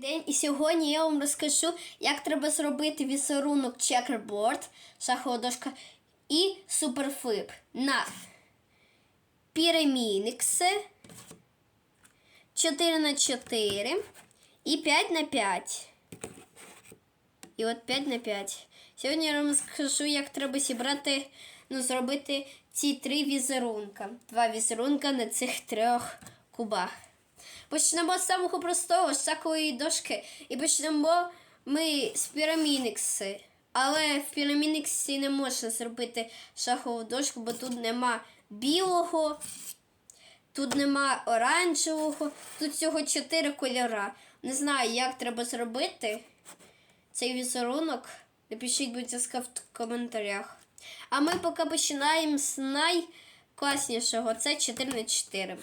День і сьогодні я вам розкажу, як треба зробити візерунок чекерборд, шахова дошка і суперфлип на пірамінікси 4 на 4 і 5 на 5. І от 5 на 5. Сьогодні я вам розкажу, як треба зібрати, ну, зробити ці три візерунка. Два візерунка на цих трьох кубах. Почнемо з самого простого, з такої дошки. І почнемо ми з пірамінікси. Але в пірамініксі не можна зробити шахову дошку, бо тут нема білого, тут нема оранжевого, тут всього чотири кольора. Не знаю, як треба зробити цей візерунок. Напишіть, будь ласка, в коментарях. А ми поки починаємо з найкласнішого. Це 4 на 4.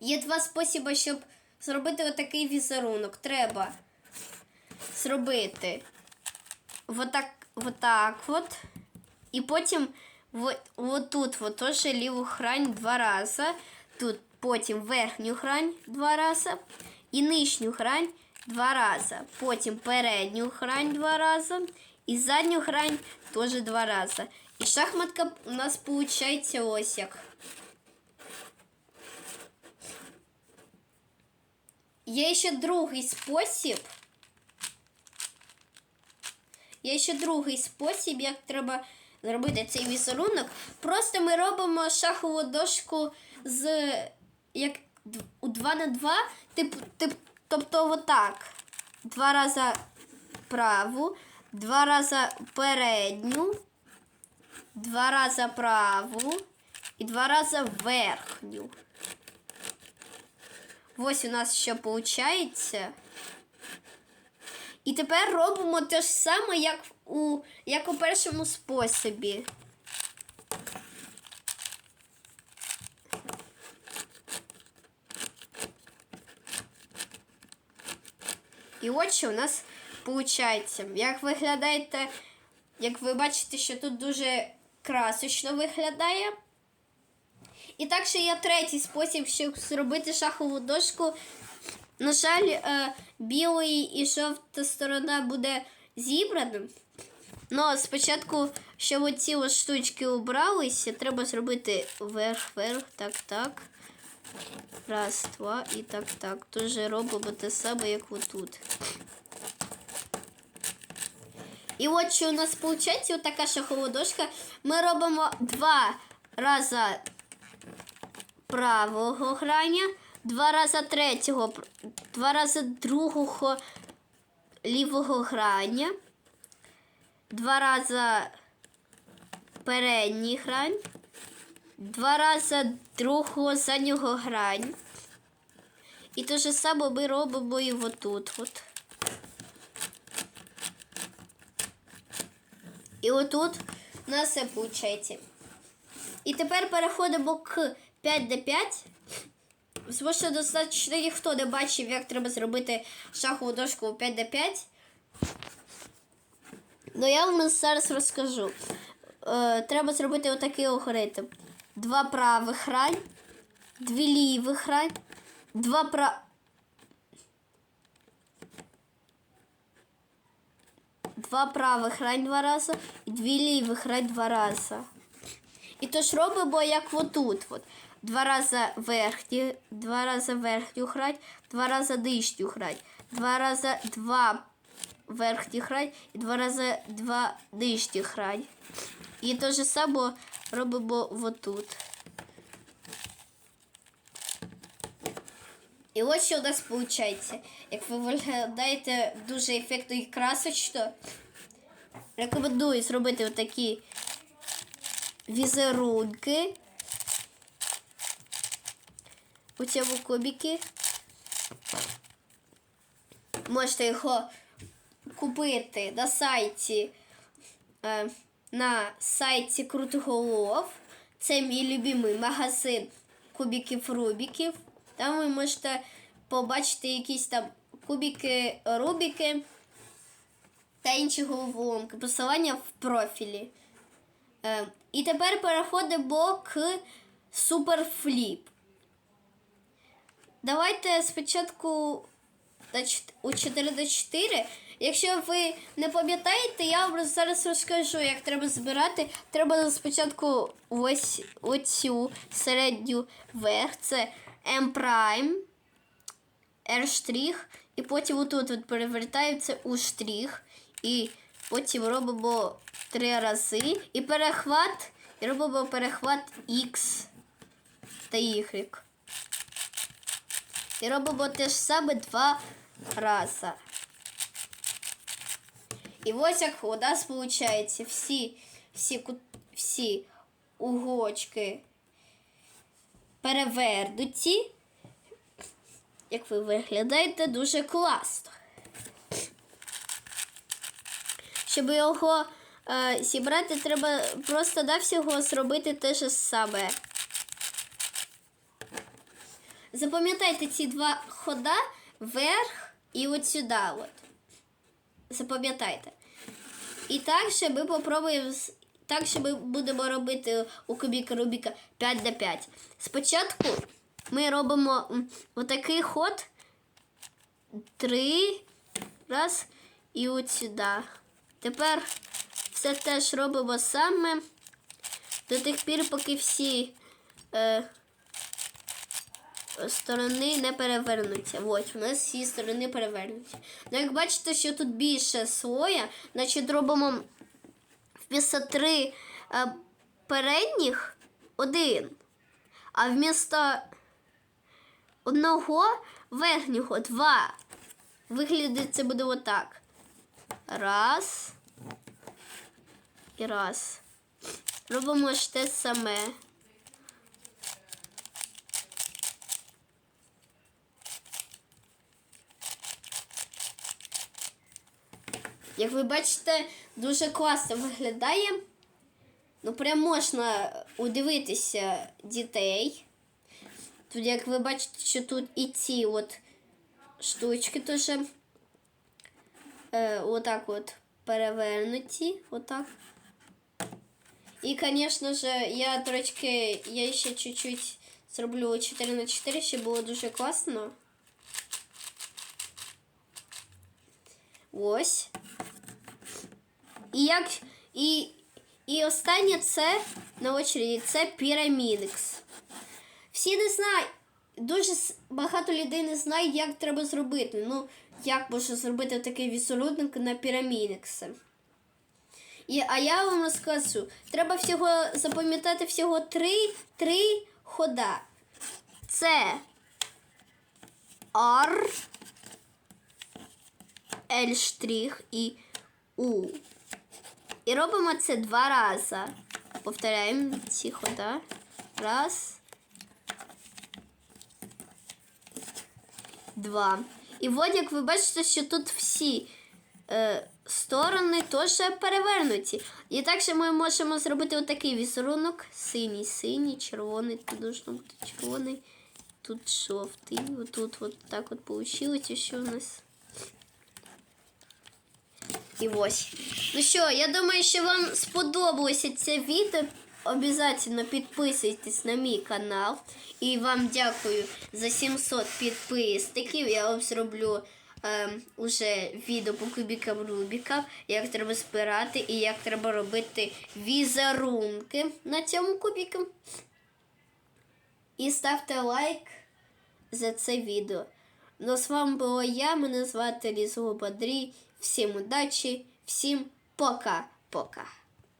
Є два способи, щоб зробити отакий візерунок. Треба зробити отак, отак от. І потім от, отут от, теж ліву грань два рази. Тут потім верхню грань два рази. І нижню грань два рази. Потім передню грань два рази. І задню грань теж два рази. І шахматка у нас виходить ось як. Є ще другий спосіб. Є ще другий спосіб, як треба зробити цей візерунок. Просто ми робимо шахову дошку з як у 2 на 2, тип, тип, тобто отак. Два рази праву, два рази передню, два рази праву і два рази верхню. Ось у нас що виходить. І тепер робимо те ж саме, як у, як у першому способі. І от що у нас виходить. Як виглядаєте, як ви бачите, що тут дуже красочно виглядає. І так ще є третій спосіб, щоб зробити шахову дошку. На жаль, е, білий і жовта сторона буде зібраним. Ну, спочатку, щоб ось штучки убралися, треба зробити вверх-вверх, так, так. Раз, два і так, так. Тоже робимо те саме, як отут. І от що у нас виходить, отака шахова дошка. Ми робимо два рази правого грання, два рази третього, два рази другого лівого грання, два рази передній грань, два рази другого заднього грань. І те ж саме ми робимо і отут. От. І отут у нас все. І тепер переходимо к 5 до 5. Тому що достатньо ніхто не бачив, як треба зробити шахову дошку 5 до 5. Ну я вам зараз розкажу. Е, треба зробити отакий алгоритм. Два правих грань, дві лівих грань, два пра... Два правих грань два рази і дві лівих грань два рази. І то ж робимо як отут. От. Два рази верхні, два рази верхню грать, два рази нижню грать, два рази два верхні грать і два рази два нижні грань. І те ж саме робимо отут. І ось що у нас виходить. Як ви виглядаєте дуже ефектно і красочно, рекомендую зробити отакі візерунки у цьому кубіки. Можете його купити на сайті е, на сайті Крутоголов. Це мій любимий магазин кубіків Рубіків. Там ви можете побачити якісь там кубики Рубіки та інші головоломки. Посилання в профілі. Е, і тепер переходимо к суперфліп. Давайте спочатку у 4 до 4. Якщо ви не пам'ятаєте, я вам зараз розкажу, як треба збирати. Треба спочатку ось оцю середню верх, це M prime, R штрих, і потім отут от перевертається у штрих. І потім робимо три рази. І перехват, і робимо перехват X та Y. І робимо те ж саме два рази. І ось як у нас виходить всі, всі, всі угочки перевернуті. Як ви виглядаєте, дуже класно. Щоб його зібрати, треба просто навсього зробити те ж саме. Запам'ятайте ці два хода вверх і от сюди. От. Запам'ятайте. І так ще ми попробуємо. Так ще ми будемо робити у кубіка Рубіка 5 на 5. Спочатку ми робимо отакий ход. Три. Раз. І от сюди. Тепер все теж робимо саме до тих пір, поки всі. Е, сторони не перевернуться. Ось, у нас всі сторони перевернуться. Ну, як бачите, що тут більше слоя, значить робимо вмісто три е, передніх один. А вмісто одного верхнього два. Виглядить це буде отак. Раз. І раз. Робимо ж те саме. Як ви бачите, дуже класно виглядає. Ну, прям можна удивитися дітей. Тут, як ви бачите, що тут і ці от штучки теж е, отак от перевернуті. Отак. І, звісно ж, я трошки, я ще чуть-чуть зроблю 4 на 4, щоб було дуже класно. Ось. І як. І, і останнє це на очереді це пірамідекс. Всі не знають. Дуже багато людей не знають, як треба зробити. Ну, як можна зробити такий візерунок на пірамідекси. І, а я вам розкажу, треба всього запам'ятати всього три, три хода. Це L штрих і У. І робимо це два рази. Повторяємо ці хода. Раз. Два. І от як ви бачите, що тут всі е, сторони теж перевернуті. І так що ми можемо зробити отакий візерунок. Синій, синій, червоний, тут должно бути червоний, тут жовтий. Отут от так от вийшло, що у нас. І ось. Ну що, я думаю, що вам сподобалося це відео. Обязательно підписуйтесь на мій канал. І вам дякую за 700 підписників. Я вам зроблю е, уже відео по кубікам Рубіка, як треба збирати і як треба робити візерунки на цьому кубіку. І ставте лайк за це відео. Ну, з вами була я, мене звати Лізо Бодрій. Всім удачі, всім пока-пока.